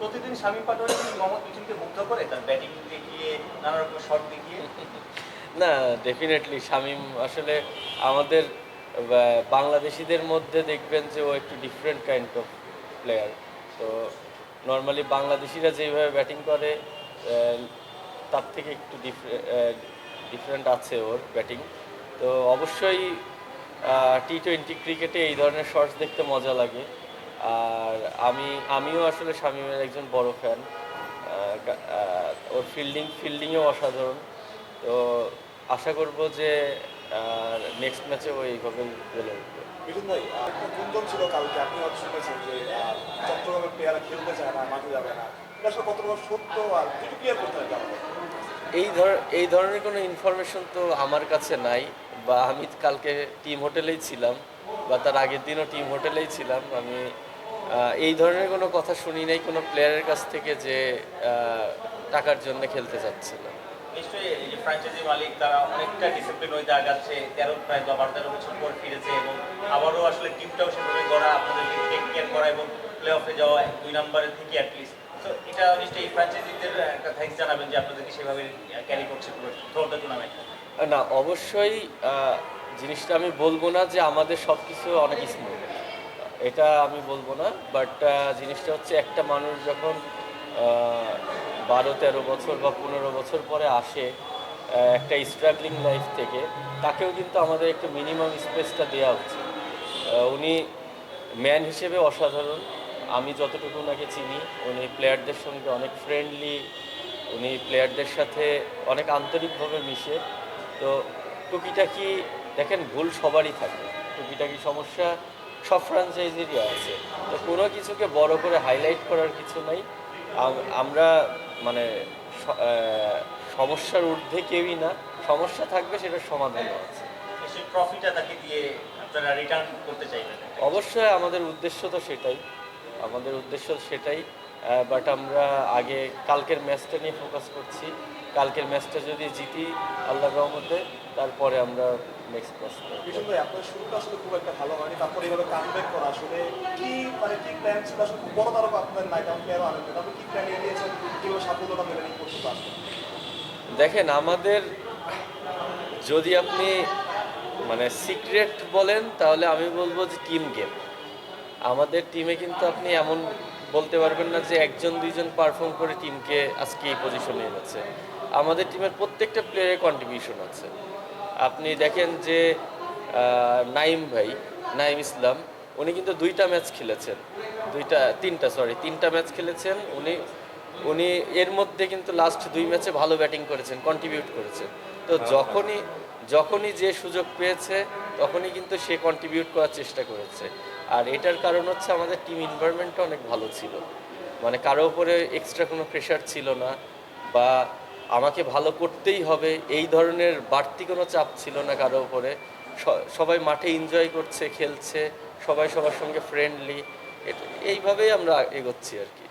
প্রতিদিন শামীম পাটোয়ারি মোহাম্মদ মিঠুনকে মুগ্ধ করে তার ব্যাটিং দেখিয়ে নানা রকম শট দেখিয়ে। না ডেফিনেটলি শামিম আসলে আমাদের বাংলাদেশিদের মধ্যে দেখবেন যে ও একটু ডিফারেন্ট কাইন্ড অফ প্লেয়ার তো নর্মালি বাংলাদেশিরা যেভাবে ব্যাটিং করে তার থেকে একটু ডিফারেন্ট আছে ওর ব্যাটিং তো অবশ্যই টি টোয়েন্টি ক্রিকেটে এই ধরনের শটস দেখতে মজা লাগে। আর আমি আমিও আসলে শামিমের একজন বড় ফ্যান ওর ফিল্ডিং ফিল্ডিংও অসাধারণ। তো আশা করব যে নেক্সট ম্যাচে ও এইভাবেই গেলে উঠবে। মিঠুন ভাই একটা গুঞ্জন ছিল কালকে আপনি হয়তো শুনেছেন যে আহ, চট্টগ্রামের প্লেয়াররা খেলতে চায় না মাঠে যাবে না। এটা আসলে কতটা সত্য আর কিছু ক্লিয়ার করতে হবে এই ধর এই ধরনের কোনো ইনফরমেশন তো আমার কাছে নাই বা আমি কালকে টিম হোটেলেই ছিলাম বা তার আগের দিনও টিম হোটেলেই ছিলাম আমি এই ধরনের কোনো কথা শুনি নাই কোনো প্লেয়ারের কাছ থেকে যে টাকার জন্য খেলতে চাচ্ছে না নিশ্চয়ই এই যে ফ্র্যাঞ্চাইজি মালিক তারা অনেকটা ডিসিপ্লিন হয়ে আগাচ্ছে তেরো প্রায় বারো বছর পর ফিরেছে এবং আবারও আসলে টিমটাও সেভাবে গড়া আপনাদেরকে টেক কেয়ার করা এবং প্লে অফে যাওয়া দুই নম্বরের থেকে অ্যাটলিস্ট তো এটা নিশ্চয়ই এই ফ্র্যাঞ্চাইজিদের একটা জানাবেন যে আপনাদেরকে সেভাবে ক্যারি করছে পুরো থ্রো দ্য টুর্নামেন্ট না অবশ্যই জিনিসটা আমি বলব না যে আমাদের সব কিছু অনেক স্মুথ এটা আমি বলব না বাট জিনিসটা হচ্ছে একটা মানুষ যখন বারো, তেরো বছর বা পনেরো বছর পরে আসে একটা স্ট্রাগলিং লাইফ থেকে, তাকেও কিন্তু আমাদের একটা মিনিমাম স্পেসটা দেওয়া উচিত। উনি ম্যান হিসেবে অসাধারণ, আমি যতটুকু ওনাকে চিনি, উনি প্লেয়ারদের সঙ্গে অনেক ফ্রেন্ডলি উনি প্লেয়ারদের সাথে অনেক আন্তরিকভাবে মিশে। তো টুকিটাকি, দেখেন, ভুল সবারই থাকে। টুকিটাকি সমস্যা সব ফ্র্যাঞ্চাইজিরই আছে। তো কোনো কিছুকে বড় করে হাইলাইট করার কিছু নাই। আমরা মানে সমস্যার ঊর্ধ্বে কেউই না। সমস্যা থাকবে সেটার সমাধানও আছে। অবশ্যই আমাদের উদ্দেশ্য তো সেটাই। আমাদের উদ্দেশ্য সেটাই। বাট আমরা আগে কালকের ম্যাচটা নিয়ে ফোকাস করছি। কালকের ম্যাচটা যদি জিতি আল্লাহ রহমতে তারপরে আমরা নেক্সট ম্যাচ মিঠুন ভাই আপনার শুরুটা আসলে খুব একটা ভালো হয়নি তারপরে এইভাবে কামব্যাক করা আসলে কি মানে কি প্ল্যান ছিল? আসলে খুব বড় তারকা আপনার নাই কারণ প্লেয়ারও আনেন না। কি প্ল্যান নিয়ে নিয়েছেন? কীভাবে সাফল্যতা মেনে নিয়ে করতে পারবেন? দেখেন আমাদের যদি আপনি মানে সিক্রেট বলেন তাহলে আমি বলব যে টিম গেম আমাদের টিমে কিন্তু আপনি এমন বলতে পারবেন না যে একজন দুইজন পারফর্ম করে টিমকে আজকে এই পজিশনে এনেছে। আমাদের টিমের প্রত্যেকটা প্লেয়ারের কন্ট্রিবিউশন আছে। আপনি দেখেন যে নাইম ভাই নাইম ইসলাম উনি কিন্তু দুইটা ম্যাচ খেলেছেন। দুইটা তিনটা সরি তিনটা ম্যাচ খেলেছেন। উনি উনি এর মধ্যে কিন্তু লাস্ট দুই ম্যাচে ভালো ব্যাটিং করেছেন কন্ট্রিবিউট করেছেন। তো যখনই যখনই যে সুযোগ পেয়েছে তখনই কিন্তু সে কন্ট্রিবিউট করার চেষ্টা করেছে। আর এটার কারণ হচ্ছে আমাদের টিম এনভায়রনমেন্টটা অনেক ভালো ছিল। মানে কারও উপরে এক্সট্রা কোনো প্রেশার ছিল না বা আমাকে ভালো করতেই হবে, এই ধরনের বাড়তি কোনো চাপ ছিল না কারও উপরে। সবাই মাঠে এনজয় করছে, খেলছে, সবাই সবার সঙ্গে ফ্রেন্ডলি এইভাবেই আমরা এগোচ্ছি আর কি।